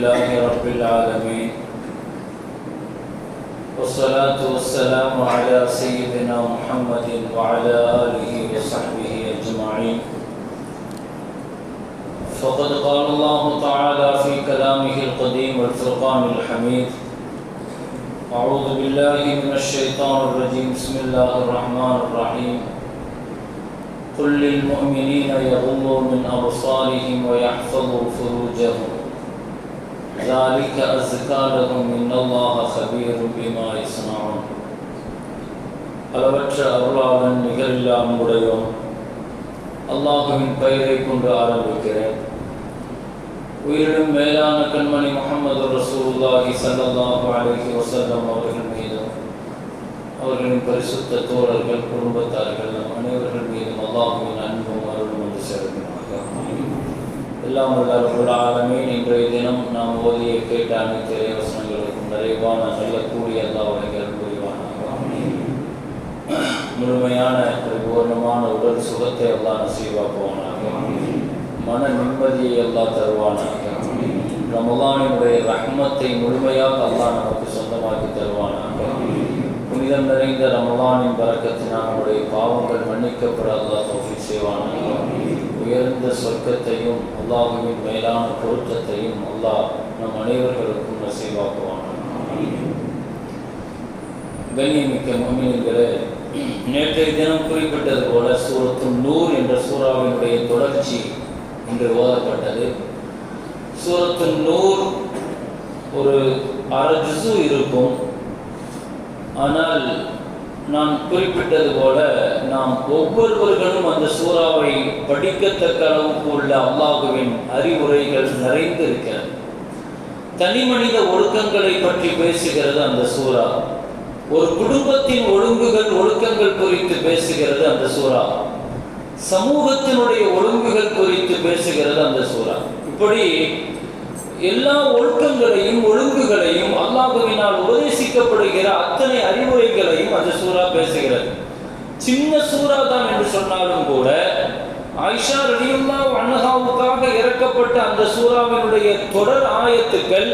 لله رب العالمين. والصلاة والسلام على سيدنا محمد وعلى آله وصحبه أجمعين. فقد قال الله تعالى في كلامه القديم والفرقان الحميد أعوذ بالله من الشيطان الرجيم. بسم الله الرحمن الرحيم. قل للمؤمنين يغضوا من أبصارهم ويحفظوا فروجهم. ذلك أزكى لهم إن الله خبير بما يصنعون அளவற்ற அருளாளன் நிகரில்லா அன்புடையோம் அல்லாஹுவின் பெயரை கொண்டு ஆரம்பிக்கிறேன் உயிரினும் மேலான கண்மணி முகமது ரசூலுல்லாஹி ஸல்லல்லாஹு அலைஹி வஸல்லம் அவர்கள் மீதும் அவர்களின் பரிசுத்த தோழர்கள் குடும்பத்தார்கள் நம் அனைவர்கள் மீதும் அல்லாஹுவின் எல்லாம் உள்ள ஆலமீன் இன்றைய தினம் நாம் ஓதிய கேட்ட அனைத்து இறைவசனங்களுக்கும் நிறைவான சொல்லக்கூடிய அல்லாவுடைய புரிவானாக. முழுமையான பரிபூர்ணமான உடல் சுகத்தை எல்லாம் நசீவாக்குவானாக. மன நிம்மதியை எல்லாம் தருவானாக. ரமலானினுடைய ரஹ்மத்தை முழுமையாக அல்லாஹ் நமக்கு சொந்தமாக்கி தருவானாக. புனிதம் நிறைந்த ரமலானின் பறக்கத்தினால் நம்முடைய பாவங்கள் மன்னிக்கப்பட அல்லாஹ் தோஃபி செய்வானாக. உயர்ந்த சொர்க்கத்தையும் அல்லாஹுவின் மேலான பொருத்தத்தையும் அல்லாஹ் நம் அனைவர்களுக்கும் நசீவாக்குவானாக கண்ணியமிக்க மொமின்களே நேற்றைய தினம் குறிப்பிட்டது போல சூரத்து நூர் என்ற சூறாவினுடைய தொடர்ச்சி என்று ஓதப்பட்டது. சூரத்து நூர் ஒரு அரஜு இருக்கும். ஆனால் நான் குறிப்பிட்டது போல நாம் ஒவ்வொருவர்களும் அந்த சூறாவை படிக்கத்தக்க அளவுக்கு உள்ள அல்லாஹுவின் அறிவுரைகள் நிறைந்திருக்கிறது. தனி மனித ஒழுக்கங்களை பற்றி பேசுகிறது அந்த சூறா. ஒரு குடும்பத்தின் ஒழுங்குகள் ஒழுக்கங்கள் குறித்து பேசுகிறது அந்த சூறா. சமூகத்தினுடைய ஒழுங்குகள் குறித்து பேசுகிறது அந்த சூறா. இப்படி எல்லா ஒழுக்கங்களையும் ஒழுங்குகளையும் அல்லாஹுவினால் உபதேசிக்கப்படுகிற அத்தனை அறிவுரைகளையும் அந்த சூறா பேசுகிறது. சின்ன சூறா தான் என்று சொன்னாலும் கூட ஆயிஷா ரலியுல்லா அன்னஹாவுக்காக இறக்கப்பட்ட அந்த சூறாவினுடைய தொடர் ஆயத்துக்கள்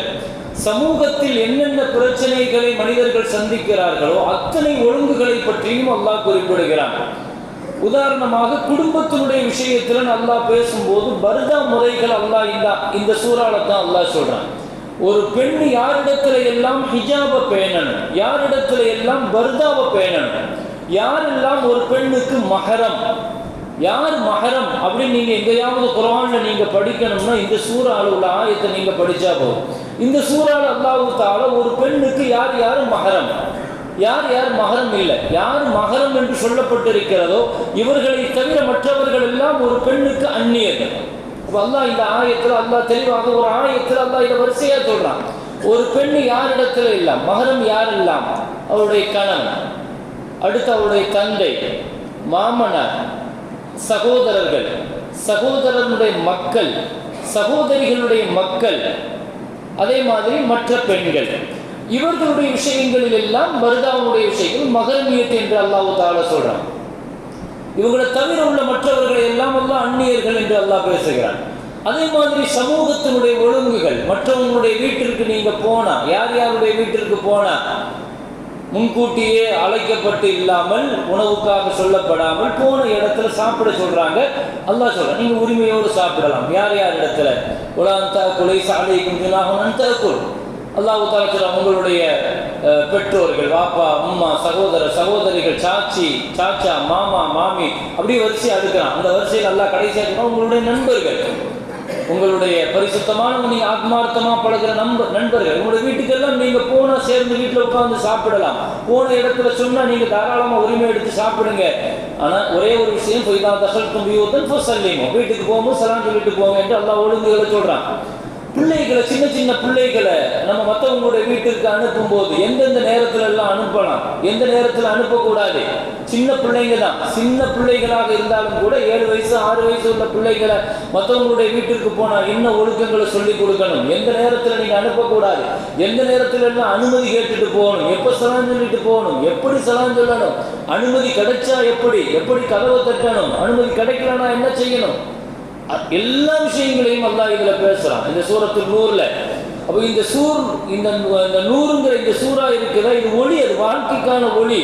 சமூகத்தில் என்னென்ன பிரச்சனைகளை மனிதர்கள் சந்திக்கிறார்களோ அத்தனை ஒழுங்குகளை பற்றியும் அல்லாஹ் குறிப்பிடுகிறான். உதாரணமாக குடும்பத்தினுடைய விஷயத்தில் நல்லா பேசும்போது பர்தா முறைகள் அல்லாஹ் இல்லா இந்த சூறால தான் அல்லாஹ் சொல்றான். ஒரு பெண் யாரிடத்துல எல்லாம் ஹிஜாப பேணணும் யாரிடத்துல எல்லாம் பர்தாவை பேணணும் யாரெல்லாம் ஒரு பெண்ணுக்கு மகரம் யார் மகரம் அப்படின்னு நீங்க எங்கேயாவது குரான்ல நீங்க படிக்கணும்னா இந்த சூறால உள்ள ஆயத்தை நீங்க படிச்சா போதும். இந்த சூறால அல்லாஹு தால ஒரு பெண்ணுக்கு யார் யார் மகரம் யார் யார் மகரம் இல்லை? யார் மகரம் என்று சொல்லப்பட்டிருக்கிறதோ இவர்களை தவிர மற்றவர்கள் எல்லாம் ஒரு பெண்ணுக்கு அந்நியர்கள். அப்ப அல்லா இந்த ஆயத்தில் அல்லா தெளிவாக ஒரு ஆயத்தில் அல்லா இதை வரிசையா சொல்றான். ஒரு பெண் யாரிடத்துல இல்லை? மகரம் யார் இல்லாம் அவருடைய கணவன் அடுத்து அவருடைய தந்தை மாமனார் சகோதரர்கள். சகோதரனுடைய மக்கள் சகோதரிகளுடைய மக்கள். அதே மாதிரி மற்ற பெண்கள். இவர்களுடைய விஷயங்களில் எல்லாம் மருதாவுடைய விஷயங்கள் மகரமியத் என்று அல்லாஹு தால சொல்றான். இவங்களை தவிர உள்ள மற்றவர்களை எல்லாம் எல்லாம் அந்நியர்கள் என்று அல்லாஹ் பேசுகிறான். அதே மாதிரி சமூகத்தினுடைய ஒழுங்குகள் மற்றவங்களுடைய வீட்டிற்கு நீங்க போனா யார் யாருடைய வீட்டிற்கு போனா முன்கூட்டியே அழைக்கப்பட்டு இல்லாமல் உணவுக்காக சொல்லப்படாமல் போன இடத்துல சாப்பிட சொல்றாங்க. அல்லாஹ் சொல்றான் நீங்க உரிமையோடு சாப்பிடலாம். யார் யார் இடத்துல? உலாந்தா குலை சாலை குஞ்சுனாகும் தகுல் அல்லாஹு தாலா உங்களுடைய பெற்றோர்கள் வாப்பா அம்மா சகோதர சகோதரிகள் சாச்சி சாச்சா மாமா மாமி அப்படியே வரிசை அடுக்கிறான் அந்த வரிசையில் நல்லா கடைசியாக உங்களுடைய நண்பர்கள். உங்களுடைய பரிசுத்தமான நீங்க ஆத்மார்த்தமா பழகிற நண்பர் நண்பர்கள். உங்களுடைய வீட்டுக்கெல்லாம் நீங்க போனா சேர்ந்து வீட்டில் உட்கார்ந்து சாப்பிடலாம். போன இடத்துல சொன்னா நீங்க தாராளமா உரிமை எடுத்து சாப்பிடுங்க. ஆனா ஒரே ஒரு விஷயம் போய் தான் தசல் தும்பியூத்தன் சொல்லிங்க வீட்டுக்கு போகும்போது சலான் சொல்லிட்டு போங்க என்று எல்லா ஒழுங்குகளை சொல்றான். பிள்ளைகளை சின்ன சின்ன பிள்ளைகளை நம்ம மற்றவங்களுடைய வீட்டுக்கு அனுப்பும் போது எந்தெந்த நேரத்துல எல்லாம் அனுப்பலாம்? எந்த நேரத்தில் அனுப்பக்கூடாது? சின்ன பிள்ளைங்க தான். சின்ன பிள்ளைகளாக இருந்தாலும் கூட ஏழு வயசு ஆறு வயசு உள்ள பிள்ளைகளை மற்றவங்களுடைய வீட்டுக்கு போனால் என்ன ஒழுக்கங்களை சொல்லி கொடுக்கணும். எந்த நேரத்தில் நீங்க அனுப்பக்கூடாது? எந்த நேரத்துல எல்லாம் அனுமதி கேட்டுட்டு போகணும்? எப்போ சலான் சொல்லிட்டு போகணும்? எப்படி சலான் சொல்லணும்? அனுமதி கிடைச்சா எப்படி? எப்படி கதவை தட்டணும்? அனுமதி கிடைக்கலன்னா என்ன செய்யணும்? எல்லா விஷயங்களையும் அல்லாஹ் இதில் பேசுகிறான் இந்த சூரத்து நூறில் அப்போ இந்த சூர் இந்த இந்த நூறுங்கிற இந்த சூறா இருக்குதா? இது ஒளி அது வாழ்க்கைக்கான ஒளி.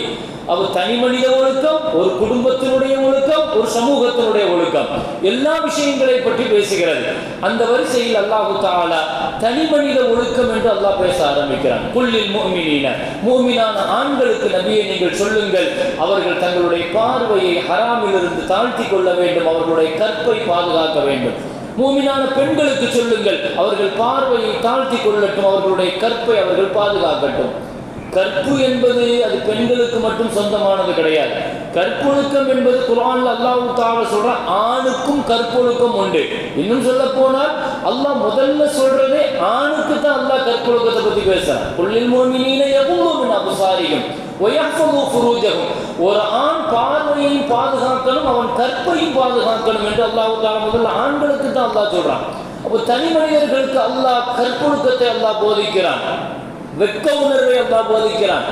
அப்போ தனி மனித ஒழுக்கம் ஒரு குடும்பத்தினுடைய ஒழுக்கம் ஒரு சமூகத்தினுடைய ஒழுக்கம். எல்லா விஷயங்களை பற்றி பேசுகிறது. அந்த வரிசையில் அல்லாஹு தாலா தனி மனித ஒழுக்கம் என்று அல்லாஹ் பேச ஆரம்பிக்கிறான். குள்ளில் மூமினீன மூமினான ஆண்களுக்கு நபியை நீங்கள் சொல்லுங்கள். அவர்கள் தங்களுடைய பார்வையை ஹராமிலிருந்து தாழ்த்தி கொள்ள வேண்டும். அவர்களுடைய கற்பை பாதுகாக்க வேண்டும். மூமினான பெண்களுக்கு சொல்லுங்கள். அவர்கள் பார்வையை தாழ்த்தி கொள்ளட்டும். அவர்களுடைய கற்பை அவர்கள் பாதுகாக்கட்டும். கற்பு என்பது அது பெண்களுக்கு மட்டும் சொந்தமானது கிடையாது. கற்பொழுக்கம் என்பது குரான் அல்லாஹ் தாவ சொல்ற ஆணுக்கும் கற்பொழுக்கம் உண்டு. இன்னும் சொல்ல போனால் அல்லாஹ் முதல்ல சொல்றதே ஆணுக்கு தான் அல்லாஹ் கற்பொழுக்கத்தை பத்தி பேசுறான். புள்ளில் மோமினீன எவ்வளவு அபசாரியும் ஒரு ஆண் பார்வையையும் பாதுகாக்கணும் அவன் கற்பையும் பாதுகாக்கணும் என்று அல்லாஹ் தாலா முதல்ல ஆண்களுக்கு தான் அல்லாஹ் சொல்றான். அப்போ தனி மனிதர்களுக்கு அல்லாஹ் கற்பொழுக்கத்தை அல்லாஹ் போதிக்கிறான். வெக்க உணர்வை அல்லாஹ் போதிக்கிறான்.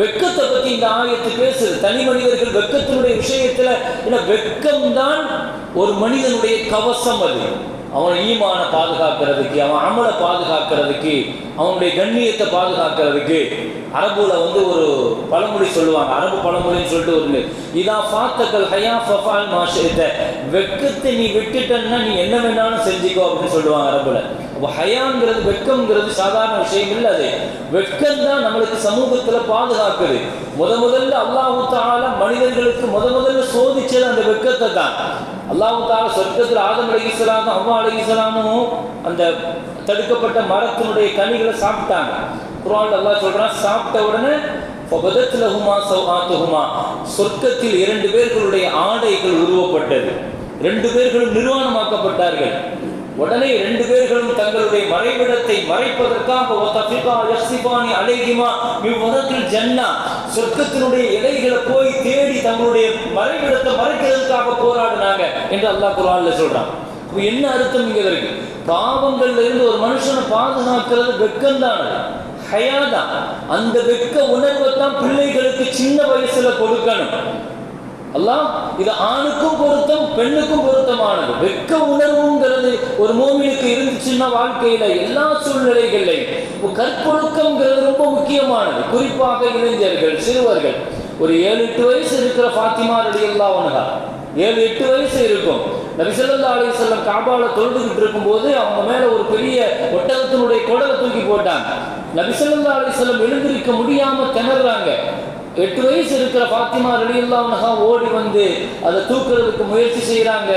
வெட்கத்தை பத்தி இந்த ஆயத்து பேசுது. தனி மனிதர்கள் வெக்கத்தினுடைய விஷயத்துல ஏன்னா வெட்கம் தான் ஒரு மனிதனுடைய கவசம் அது. அவன் ஈமான பாதுகாக்கிறதுக்கு அவன் அமலை பாதுகாக்கிறதுக்கு அவனுடைய கண்ணியத்தை பாதுகாக்கிறதுக்கு அரபுல வந்து ஒரு பழமொழி சொல்லுவாங்க. அரபு பழமொழின்னு சொல்லிட்டு ஒரு இதான் ஃபாத்தக்கல் ஹயா ஃபஃபால் மாஷித்த. வெட்கத்தை நீ விட்டுட்டன்னா நீ என்ன வேணாலும் செஞ்சுக்கோ அப்படின்னு சொல்லுவாங்க அரபுல. அப்போ ஹயாங்கிறது வெட்கம்ங்கிறது சாதாரண விஷயம் இல்லை அது வெட்கம் தான் நம்மளுக்கு சமூகத்தில் பாதுகாக்குது. முத முதல்ல அல்லாஹு தாலா மனிதர்களுக்கு முத முதல்ல சோதிச்சது அந்த வெட்கத்தை தான். அல்லாஹு தாலா சொர்க்கத்தில் ஆதம் அலிஸ்லாமும் அம்மா அலிஸ்லாமும் அந்த தடுக்கப்பட்ட மரத்தினுடைய கனிகளை சாப்பிட்டாங்க. குரான் அல்லாஹ் சொல்றான் சாப்பிட்ட உடனே பதத்திலகுமா சௌஆத்துகுமா சொர்க்கத்தில் இரண்டு பேர்களுடைய ஆடைகள் உருவப்பட்டது. ரெண்டு பேர்களும் நிர்வாணமாக்கப்பட்டார்கள். உடனே ரெண்டு பேர்களும் தங்களுடைய மறைவிடத்தை மறைப்பதற்காக ஒத்தஃபிகா ஜன்னா சொர்க்கத்தினுடைய இலைகளை போய் தேடி தங்களுடைய மறைவிடத்தை மறைக்கிறதுக்காக போராடினாங்க என்று அல்லாஹ் குரான்ல சொல்றான். என்ன அர்த்தம் இங்க இருக்கு? பாவங்கள்ல இருந்து ஒரு மனுஷனை பாதுகாக்கிறது வெக்கம்தான் ஹயாதான் அந்த வெக்க உணர்வை தான் பிள்ளைகளுக்கு சின்ன வயசுல கொடுக்கணும். அல்லாஹ் இது ஆணுக்கும் பொருத்தம் பெண்ணுக்கும் பொருத்தமானது. வெக்க உணர்வுங்கிறது ஒரு மோமினுக்கு இருந்துச்சுன்னா வாழ்க்கையில எல்லா சூழ்நிலைகள்லையும் கற்பொழுக்கம்ங்கிறது ரொம்ப முக்கியமானது. குறிப்பாக இளைஞர்கள் சிறுவர்கள். ஒரு ஏழு எட்டு வயசு இருக்கிற ஃபாத்திமா ரடி அல்லா ஏழு எட்டு வயசு இருக்கும். நபிசல்லா அலி செல்லம் காபால தொழுதுகிட்டு இருக்கும்போது அவங்க மேல ஒரு பெரிய ஒட்டகத்தினுடைய குடலை தூக்கி போட்டாங்க. நபிசல்லா அலி செல்லம் எழுந்திருக்க முடியாம திணறாங்க. எட்டு வயசு இருக்கிற பாத்திமா ரலியல்லாவுனஹா ஓடி வந்து அதை தூக்குறதுக்கு முயற்சி செய்கிறாங்க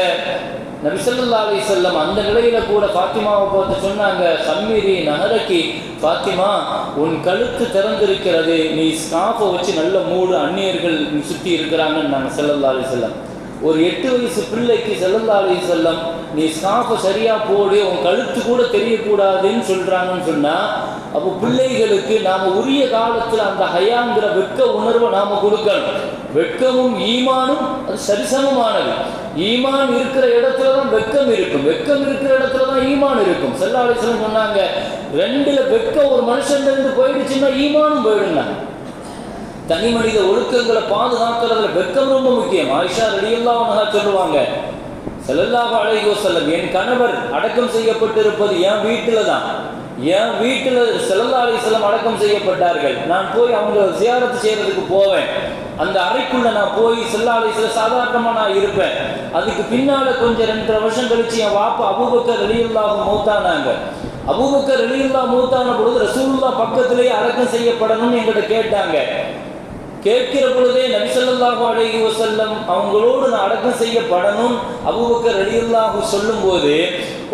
நபிசல்லா அலி செல்லம் அந்த நிலையில கூட பாத்திமாவை பார்த்து சொன்னாங்க சம்மீரி நகரக்கி பாத்திமா உன் கழுத்து திறந்திருக்கிறது. நீ ஸ்காஃபை வச்சு நல்ல மூடு அந்நியர்கள் சுற்றி இருக்கிறாங்கன்னு நாங்கள் செல்லல்லா அலி செல்லம் ஒரு எட்டு வயசு பிள்ளைக்கு செல்லல்லா அலி செல்லம் நீ ஸ்காஃபை சரியாக போடு உன் கழுத்து கூட தெரியக்கூடாதுன்னு சொல்கிறாங்கன்னு சொன்னால் அப்போ பிள்ளைகளுக்கு நாம் உரிய காலத்தில் அந்த ஹயாங்கிற வெட்க உணர்வை நாம் கொடுக்கணும். வெட்கமும் ஈமானும் அது சரிசமமானது. ஈமான் இருக்கிற இடத்துல தான் வெட்கம் இருக்கும். வெட்கம் இருக்கிற இடத்துல தான் ஈமான் இருக்கும். செல்லாலேசன் சொன்னாங்க ரெண்டுல வெட்க ஒரு மனுஷன் இருந்து போயிடுச்சுன்னா ஈமானும் போயிடுனாங்க தனி மனித ஒழுக்கங்களை பாதுகாக்கிறதுல வெட்கம் ரொம்ப முக்கியம். ஆயிஷா ரெடியெல்லாம் சொல்லுவாங்க செல்லல்லாஹ் அழகோ செல்லம் என் கணவர் அடக்கம் செய்யப்பட்டிருப்பது என் வீட்டில் தான் என் வீட்டில் செல்லல்லா அலிஸ்லாம் அடக்கம் செய்யப்பட்டார்கள். நான் போய் அவங்க சியாரத்து செய்யறதுக்கு போவேன். அந்த அறைக்குள்ள நான் போய் செல்லா அலிஸ்ல சாதாரணமாக நான் இருப்பேன். அதுக்கு பின்னால கொஞ்சம் ரெண்டரை வருஷம் கழிச்சு என் வாப்பா அபூபக்கர் ரலியுல்லாஹு மூத்தானாங்க அபூபக்கர் ரலியுல்லா மூத்தான பொழுது ரசூல்லா பக்கத்திலேயே அடக்கம் செய்யப்படணும்னு எங்கிட்ட கேட்டாங்க. கேட்கிற பொழுதே நபிசல்லாஹு அழகி வசல்லம் அவங்களோடு நான் அடக்கம் செய்யப்படணும். அபூபக்கர் சொல்லும் சொல்லும்போது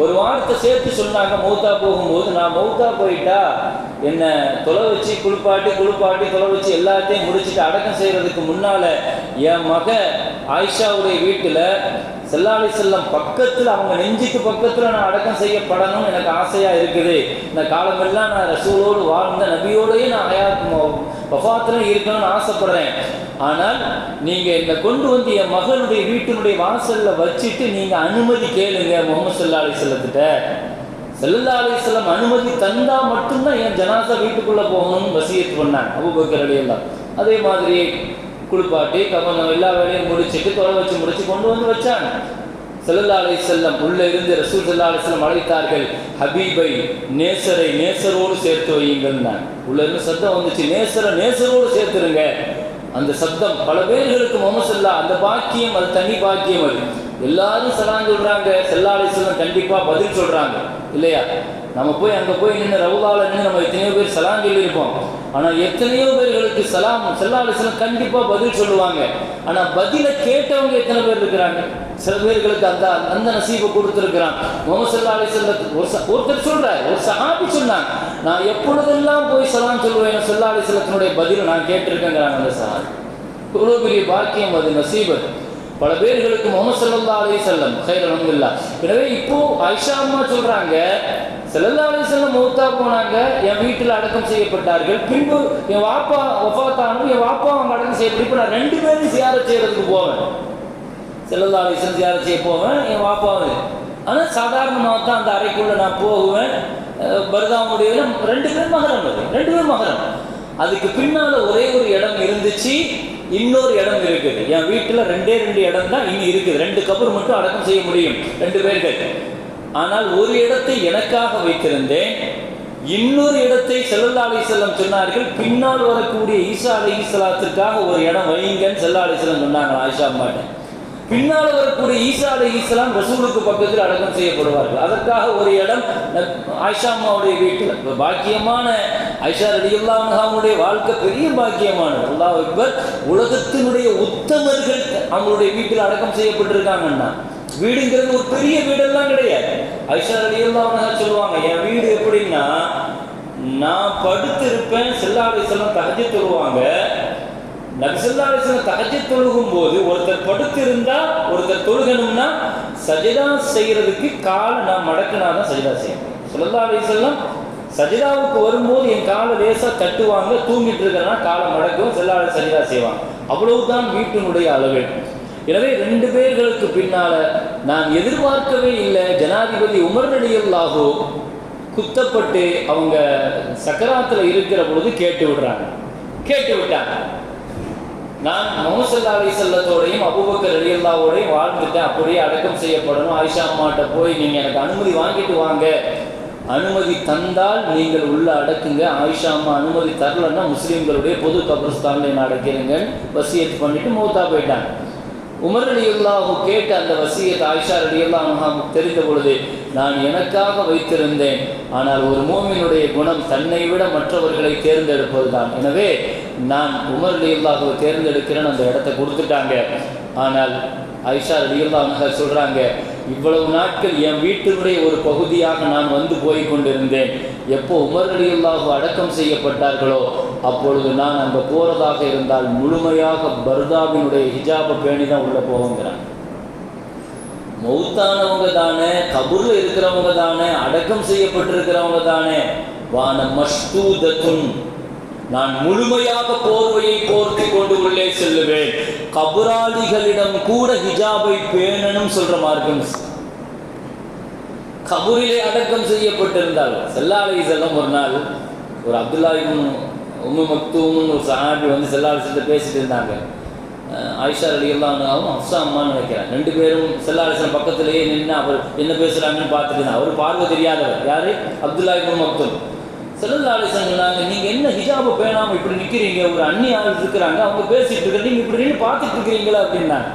ஒரு வார்த்தை சேர்த்து சொன்னாங்க மௌத்தா போகும்போது. நான் மௌத்தா போயிட்டா என்ன தொலை வச்சு குளிப்பாட்டி குளிப்பாட்டி தொலை வச்சு எல்லாத்தையும் முடிச்சுட்டு அடக்கம் செய்யறதுக்கு முன்னால என் மக ஆயிஷாவுடைய வீட்டில் செல்லாலை செல்லம் பக்கத்தில் அவங்க நெஞ்சுக்கு பக்கத்தில் நான் அடக்கம் செய்யப்படணும்னு எனக்கு ஆசையாக இருக்குது. இந்த காலமெல்லாம் நான் ரசூலோடு வாழ்ந்த நபியோடையே நான் ஹயாத் வஃபாத்தில் இருக்கணும்னு ஆசைப்படுறேன். ஆனால் நீங்கள் என்னை கொண்டு வந்து என் மகளுடைய வீட்டினுடைய வாசலில் வச்சுட்டு நீங்கள் அனுமதி கேளுங்க முகமது சல்லா அலி செல்லத்திட்ட செல்லல்லா அனுமதி தந்தா மட்டும்தான் என் ஜனாசா வீட்டுக்குள்ளே போகணும்னு வசியத்து பண்ணாங்க அபுபக்கர் அலியெல்லாம் அதே மாதிரி குளிப்பாட்டி கவனம் எல்லா வேலையும் முடிச்சுட்டு தொலை வச்சு முடிச்சு கொண்டு வந்து வச்சாங்க. செல்லல்லா அலை செல்லம் உள்ளே இருந்து ரசூல் செல்லா அலை செல்லம் அழைத்தார்கள் ஹபீபை நேசரை நேசரோடு சேர்த்து வையுங்கள் உள்ள இருந்து சத்தம் வந்துச்சு நேசரை நேசரோடு சேர்த்துருங்க. அந்த சத்தம் பல பேர்களுக்கு முகமது அந்த பாக்கியம் அது தனி பாக்கியம் அது. எல்லாரும் சலான் சொல்றாங்க செல்லாலை செல்லம் கண்டிப்பா பதில் சொல்றாங்க. இல்லையா? நம்ம போய் அங்கே போய் நின்று ரவுலால நின்று நம்ம எத்தனையோ பேர் சலாம் சொல்லியிருப்போம். ஆனால் எத்தனையோ பேர்களுக்கு சலாம் செல்லாலை செல்லம் கண்டிப்பாக பதில் சொல்லுவாங்க. ஆனால் பதிலை கேட்டவங்க எத்தனை பேர் இருக்கிறாங்க? சில பேர்களுக்கு அந்த அந்த நசீபை கொடுத்துருக்கிறான். முகமது சல்லா அலிஸ்லத்துக்கு ஒரு ச- ஒருத்தர் சொல்றார் ஒரு சஹாபி சொன்னாங்க நான் எப்பொழுதெல்லாம் போய் சலாம் சொல்லுவேன்? செல்லா அலிஸ்லத்தினுடைய பதில் நான் கேட்டிருக்கேங்கிறாங்க அந்த சஹாபி. இவ்வளோ பெரிய பாக்கியம் அது நசீபத் பல பேர்களுக்கு முகமது சல்லா அலி செல்லம் ஹைர் அலமதுல்லா எனவே இப்போ ஐஷா அம்மா சொல்றாங்க செல்லல்லா அலி செல்லம் மூத்தா போனாங்க என் வீட்டில் அடக்கம் செய்யப்பட்டார்கள். பின்பு என் வாப்பா ஒஃபாத்தானும் என் வாப்பா அவங்க அடக்கம் செய்யப்பட்டு இப்போ நான் ரெண்டு பேரும் சியாரத் செய்யறதுக்கு போவேன். செல்லல்லா அலி செய்ய போவேன் என் வாப்பாவும் ஆனால் சாதாரணமாக தான் அந்த அறைக்குள்ளே நான் போகுவேன். அஹ் ரெண்டு பேர் மகரம் அது. ரெண்டு பேர் மகரம். அதுக்கு பின்னால் ஒரே ஒரு இடம் இருந்துச்சு இன்னொரு இடம் இருக்குது. என் வீட்டில் ரெண்டே ரெண்டு இடம் தான் இன்னும் இருக்குது. ரெண்டு கபர் மட்டும் அடக்கம் செய்ய முடியும் ரெண்டு பேர்கள். ஆனால் ஒரு இடத்தை எனக்காக வைத்திருந்தேன். இன்னொரு இடத்தை செல்லல்லா அலி செல்லம் சொன்னார்கள் பின்னால் வரக்கூடிய ஈசா அலி ஈசலாத்திற்காக ஒரு இடம் வைங்கன்னு செல்லா அலி செல்லம் சொன்னாங்க ஆயிஷா மாட்டேன் பின்னால் வரக்கூடிய ஈசா அலி இஸ்லாம் ரசூலுக்கு பக்கத்தில் அடக்கம் செய்யப்படுவார்கள். அதற்காக ஒரு இடம் ஆயிஷா அம்மாவுடைய வீட்டில். பாக்கியமான ஐஷா ரலியுல்லாவுடைய வாழ்க்கை பெரிய பாக்கியமானது. அல்லாஹ் அக்பர் உலகத்தினுடைய உத்தமர்கள் அவங்களுடைய வீட்டில் அடக்கம் செய்யப்பட்டிருக்காங்கன்னா வீடுங்கிறது ஒரு பெரிய வீடெல்லாம் கிடையாது. ஐஷா ரலியுல்லாவுனஹா சொல்லுவாங்க என் வீடு எப்படின்னா நான் படுத்திருப்பேன். செல்லாடை செல்லம் தகஜ தருவாங்க நபிசல்லாசன் தகச்சி தொழுகும் போது ஒருத்தர் படுத்திருந்தா ஒருத்தர் தொழுகணும்னா சஜிதா செய்யறதுக்கு காலை நான் மடக்கினா தான் சஜிதா செய்யணும் சொல்லல்லா அலிசல்லாம் சஜிதாவுக்கு வரும்போது என் காலை லேசா தட்டுவாங்க தூங்கிட்டு இருக்கிறனா காலை மடக்கும் செல்லாத சஜிதா செய்வாங்க. அவ்வளவுதான் வீட்டினுடைய அளவு எனவே ரெண்டு பேர்களுக்கு பின்னால நான் எதிர்பார்க்கவே இல்லை. ஜனாதிபதி உமர் நடிகர்களாகோ குத்தப்பட்டு அவங்க சக்கராத்துல இருக்கிற பொழுது கேட்டு விடுறாங்க. கேட்டு விட்டாங்க. நான் முகமது அலி செல்லத்தோடையும் அபுபக்கர் அலியல்லாவோடையும் வாழ்ந்துட்டேன். அப்படியே அடக்கம் செய்யப்படணும். ஆயிஷா அம்மாட்ட போய் நீங்கள் எனக்கு அனுமதி வாங்கிட்டு வாங்க. அனுமதி தந்தால் நீங்கள் உள்ள அடக்குங்க. ஆயிஷா அம்மா அனுமதி தரலன்னா முஸ்லீம்களுடைய பொது கபரஸ்தானில் என்ன அடக்கிறீங்கன்னு வசியத்து பண்ணிட்டு மௌத்தா போயிட்டாங்க. உமர் அலியுல்லாஹு கேட்ட அந்த வசியத் ஆயிஷா அலியுல்லாஹு தெரிந்த பொழுது நான் எனக்காக வைத்திருந்தேன். ஆனால் ஒரு மூமினுடைய குணம் தன்னை விட மற்றவர்களை தேர்ந்தெடுப்பது தான் எனவே நான் உமர் அலியுல்லாஹுவை தேர்ந்தெடுக்கிறேன்னு அந்த இடத்த கொடுத்துட்டாங்க. ஆனால் ஐஷா அலியுல்லாஹ் சொல்றாங்க இவ்வளவு நாட்கள் என் வீட்டினுடைய ஒரு பகுதியாக நான் வந்து போய் கொண்டிருந்தேன். எப்போ உமர் அலியுல்லாஹு அடக்கம் செய்யப்பட்டார்களோ அப்பொழுது நான் அங்கே போறதாக இருந்தால் முழுமையாக பர்தாவினுடைய ஹிஜாபை பேணி தான் உள்ள போவோங்கிறான் மௌத்தானவங்க தானே கபூரில் இருக்கிறவங்க தானே அடக்கம் செய்யப்பட்டிருக்கிறவங்க தானே. வான மஷ்தூதத்துன் நான் முழுமையாக போர்வையை போர்த்தி கொண்டு உள்ளே செல்லுவேன். கபுராளிகளிடம் கூட ஹிஜாபை பேணணும் சொல்ற மார்க்கம். கபூரிலே அடக்கம் செய்யப்பட்டிருந்தால் செல்லாலை செல்லம் ஒரு நாள் ஒரு அப்துல்லாயும் உம்மு மக்தூம்னு ஒரு சஹாபி வந்து செல்லாலை செல்ல பேசிட்டு இருந்தாங்க. ஆயிஷா அலி அல்லாவும் அப்சா அம்மான்னு நினைக்கிறேன் ரெண்டு பேரும் செல்லாலிசன் பக்கத்திலேயே நின்று அவர் என்ன பேசுறாங்கன்னு பார்த்துட்டு இருந்தாங்க. அவர் பார்வை தெரியாதவர். யாரு? அப்துல்லா மக்தூம். செல்லல்லாலிசன் சொன்னாங்க நீங்க என்ன ஹிஜாபு பேணாம இப்படி நிக்கிறீங்க? ஒரு அண்ணி ஆள் இருக்கிறாங்க அவங்க பேசிட்டு இருக்க நீங்க இப்படி நின்று பார்த்துட்டு இருக்கிறீங்களா? அப்படின்னாங்க.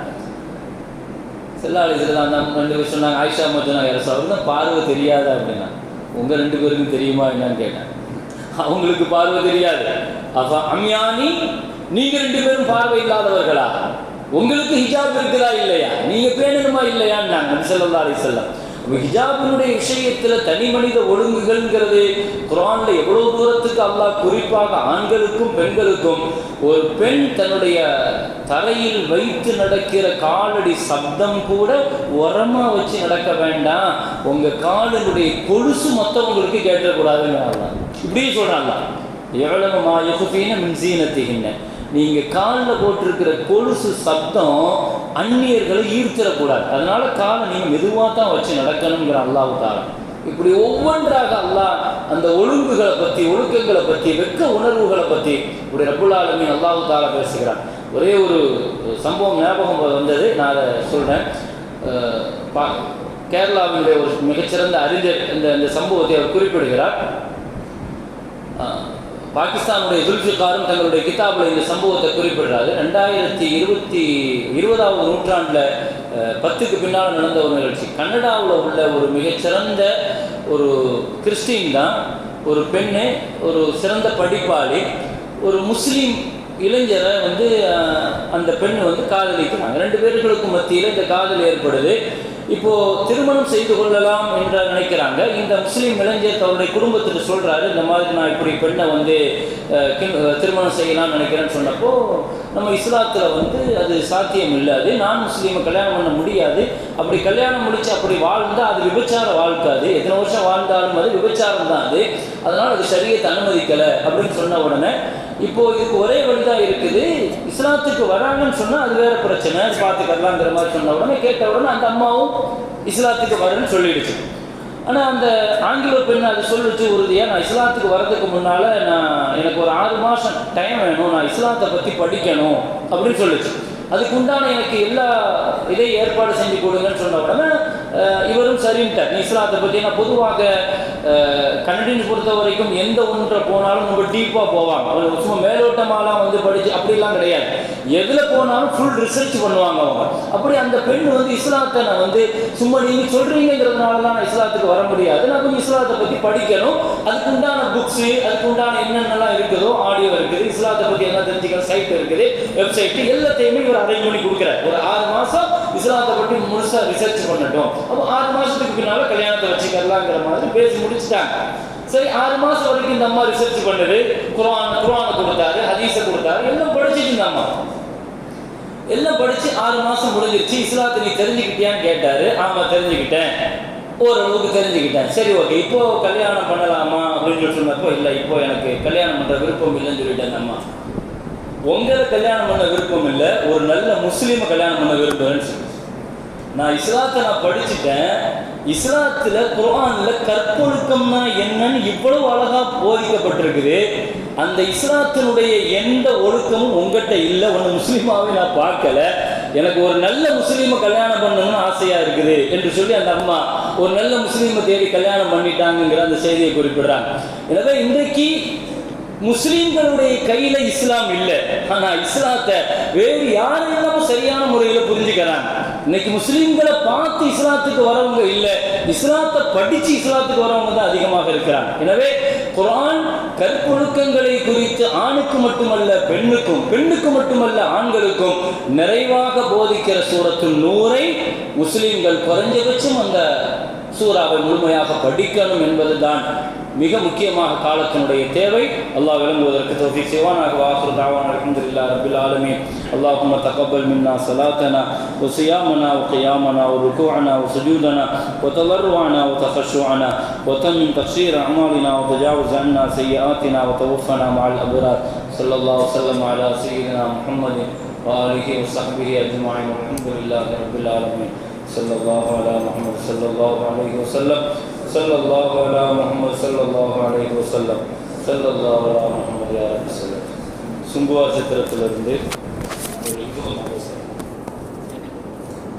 செல்லாலிசன் தான் ரெண்டு பேர் சொன்னாங்க ஆயிஷா அம்மா சொன்னாங்க அரசு அவர் தான் பார்வை தெரியாத அப்படின்னா உங்க ரெண்டு பேருக்கும் தெரியுமா என்னன்னு கேட்டேன். அவங்களுக்கு பார்வை தெரியாது. அப்ப அம்யானி நீங்க ரெண்டு பேரும் பார்வை இல்லாதவர்களா? உங்களுக்கு ஹிஜாப் இருக்குதா இல்லையா? நீங்க பேணணுமா இல்லையான்னு நாங்கள் செல்லல்லா அலி செல்லம் ஹிஜாபினுடைய விஷயத்தில் தனி மனித ஒழுங்குகள்ங்கிறது குரானில் எவ்வளோ தூரத்துக்கு அல்லாஹ் குறிப்பாக ஆண்களுக்கும் பெண்களுக்கும் ஒரு பெண் தன்னுடைய தரையில் வைத்து நடக்கிற காலடி சப்தம் கூட உரமாக வச்சு நடக்க வேண்டாம். உங்கள் காலினுடைய கொலுசு மற்றவங்களுக்கு கேட்டக்கூடாதுன்னு இப்படியும் சொல்கிறாங்களா எவ்வளவு மா யுகுஃபீன மின் நீங்கள் காலில் போட்டிருக்கிற கொலுசு சப்தம் அந்நியர்களை ஈர்த்திடக்கூடாது. அதனால் காலை நீங்கள் மெதுவாக தான் வச்சு நடக்கணுங்கிற அல்லாஹ் தாரா இப்படி ஒவ்வொன்றாக அல்லாஹ் அந்த ஒழுங்குகளை பற்றி ஒழுக்கங்களை பற்றி வெக்க உணர்வுகளை பற்றி இப்படி ரப்புல்லாலுமே ஆலமீன் அல்லாஹ் தாரா ஒரே ஒரு சம்பவம் ஞாபகம் வந்தது நான் அதை சொல்கிறேன் பா கேரளாவினுடைய ஒரு மிகச்சிறந்த அறிஞர் இந்த இந்த சம்பவத்தை அவர் குறிப்பிடுகிறார். பாகிஸ்தானுடைய துல்ஃபிகாரும் தங்களுடைய கிதாபில் இந்த சம்பவத்தை குறிப்பிடுறாரு. ரெண்டாயிரத்தி இருபத்தி இருபதாவது நூற்றாண்டில் பத்துக்கு பின்னால் நடந்த ஒரு நிகழ்ச்சி. கன்னடாவில் உள்ள ஒரு மிகச்சிறந்த ஒரு கிறிஸ்டின் தான் ஒரு பெண்ணு ஒரு சிறந்த படிப்பாளி ஒரு முஸ்லீம் இளைஞரை வந்து அந்த பெண் வந்து காதலிக்கிறாங்க. ரெண்டு பேர்களுக்கும் மத்தியில் இந்த காதல் ஏற்படுது. இப்போ திருமணம் செய்து கொள்ளலாம் என்று நினைக்கிறாங்க. இந்த முஸ்லீம் இளைஞர் தன்னுடைய குடும்பத்துக்கு சொல்றாரு இந்த மாதிரி நான் இப்படி பெண்ணை வந்து திருமணம் செய்யலாம்னு நினைக்கிறேன்னு சொன்னப்போ நம்ம இஸ்லாத்தில் வந்து அது சாத்தியம் இல்லாது நான் முஸ்லீமை கல்யாணம் பண்ண முடியாது. அப்படி கல்யாணம் முடிச்சு அப்படி வாழ்ந்தால் அது விபச்சார வாழ்க்கை அது. எத்தனை வருஷம் வாழ்ந்தாலும் அது விபச்சாரம் தான் அது. அதனால் அது சரியத்தை அனுமதிக்கலை அப்படின்னு சொன்ன உடனே இப்போ இதுக்கு ஒரே வழிதான் இருக்குது. இஸ்லாத்துக்கு வராங்கன்னு சொன்னால் அது வேற பிரச்சனை. பார்த்துக்கலாங்கிற மாதிரி சொன்ன உடனே கேட்ட உடனே அந்த அம்மாவும் இஸ்லாத்துக்கு வரேன்னு சொல்லிடுச்சு. ஆனால் அந்த ஆங்கில பெண் அதை சொல்லிட்டு உறுதியாக நான் இஸ்லாத்துக்கு வர்றதுக்கு முன்னால் நான் எனக்கு ஒரு ஆறு மாதம் டைம் வேணும் நான் இஸ்லாத்தை பற்றி படிக்கணும் அப்படின்னு சொல்லிச்சு. அதுக்கு உண்டான எனக்கு எல்லா இதையும் ஏற்பாடு செஞ்சு கொடுங்கன்னு சொன்ன உடனே இவரும் சரின்ட்டார். நீ இஸ்லாத்தை பற்றி நான் பொதுவாக கன்னடின்னு பொறுத்த வரைக்கும் எந்த ஒன்றை போனாலும் ரொம்ப டீப்பாக போவாங்க. அவர் சும்மா மேலோட்டமாலாம் வந்து படித்து அப்படிலாம் கிடையாது. எதில் போனாலும் ஃபுல் ரிசர்ச் பண்ணுவாங்க அவங்க. அப்படி அந்த பெண் வந்து இஸ்லாத்தை நான் வந்து சும்மா நீங்கள் சொல்கிறீங்கிறதுனால தான் நான் இஸ்லாத்துக்கு வர முடியாது. நான் கொஞ்சம் இஸ்லாத்தை பற்றி படிக்கணும். அதுக்கு உண்டான புக்ஸு அதுக்கு உண்டான என்னென்னலாம் இருக்குதோ ஆடியோ இருக்குது. இஸ்லாத்தை பற்றி என்ன தெரிஞ்சுக்கிற சைட் இருக்குது. வெப்சைட்டு எல்லாத்தையுமே இவர் அரேஞ்ச் பண்ணி கொடுக்குறாரு. ஒரு ஆறு மாதம் இஸ்லாத்தை பற்றி முழுசாக ரிசர்ச் பண்ணட்டும். அப்போ ஆறு மாதத்துக்கு பின்னால கல்யாணத்தை வச்சுக்கலாங்கிற மாதிரி பேசி முடிச்சுட்டாங்க. சரி ஆறு மாதம் வரைக்கும் இந்த அம்மா ரிசர்ச் பண்ணுது. குரான் குரானை கொடுத்தாரு ஹதீஸை கொடுத்தாரு. எல்லாம் படிச்சுட்டு இந்த அம்மா. எல்லாம் படிச்சு ஆறு மாசம் முடிஞ்சிருச்சு. இஸ்லாத்தை நீ தெரிஞ்சுக்கிட்டியான்னு கேட்டாரு. ஆமா தெரிஞ்சுக்கிட்டேன். ஓரளவுக்கு தெரிஞ்சுக்கிட்டேன். சரி ஓகே இப்போ கல்யாணம் பண்ணலாமா அப்படின்னு சொல்லி சொன்னப்போ இல்லை இப்போ எனக்கு கல்யாணம் பண்ணுற விருப்பம் இல்லைன்னு சொல்லிட்டேன் அம்மா. உங்களை கல்யாணம் பண்ண விருப்பம் இல்லை ஒரு நல்ல முஸ்லீமை கல்யாணம் பண்ண விரும்புகிறேன்னு சொல்லி. நான் இஸ்லாத்தை நான் படிச்சுட்டேன். இஸ்லாத்துல குர்ஆன்ல கற்பொழுக்கம்னா என்னன்னு இவ்வளவு அழகா போதிக்கப்பட்டிருக்குது. அந்த இஸ்லாத்தினுடைய எந்த ஒழுக்கமும் உங்ககிட்ட இல்லை ஒன்று முஸ்லீமாவே நான் பார்க்கல. எனக்கு ஒரு நல்ல முஸ்லீமை கல்யாணம் பண்ணணும்னு ஆசையா இருக்குது என்று சொல்லி அந்த அம்மா ஒரு நல்ல முஸ்லீமை தேடி கல்யாணம் பண்ணிட்டாங்கிற அந்த செய்தியை குறிப்பிடுறாங்க. எனவே இன்றைக்கு முஸ்லீம்களுடைய கையில இஸ்லாம் இல்லை. ஆனா இஸ்லாத்தை வேறு யாரெல்லாம் சரியான முறையில் புரிஞ்சுக்கிறாங்க? இன்னைக்கு முஸ்லீம்களை பார்த்து இஸ்லாத்துக்கு வரவங்க இல்லை. இஸ்லாத்தை படிச்சு இஸ்லாத்துக்கு வரவங்க தான் அதிகமாக இருக்கிறாங்க. எனவே குரான் கற்பொழுக்கங்களை குறித்து ஆணுக்கு மட்டுமல்ல பெண்ணுக்கும் பெண்ணுக்கு மட்டுமல்ல ஆண்களுக்கும் நிறைவாக போதிக்கிற சூரத்து நூறை முஸ்லீம்கள் குறைஞ்சபட்சம் அந்த சூறாவை முழுமையாக படிக்கணும் என்பதுதான் மிக முக்கியமாக காலத்தினுடைய தேவை அல்லாஹ் விளங்குவதற்கு தௌஃபீக் செய்வானாக வாசுர் தாவான் அல்ஹம்துலில்லாஹ் ரப்பில் ஆலமீன் اللهم تقبل منا صلاتنا وصيامنا وقيامنا وركوعنا وسجودنا وتضرعنا وتخشعنا وتمم تقصير أعمالنا وتجاوز عنا سيئاتنا وتوفنا مع الأبرار صلى الله وسلم على سيدنا محمد وآله وصحبه أجمعين والحمد لله رب العالمين صلى الله على محمد صلى الله عليه وسلم صلى الله على محمد صلى الله عليه وسلم صلى الله على محمد يا رب وسلم சும்புவா சித்திரத்திலிருந்து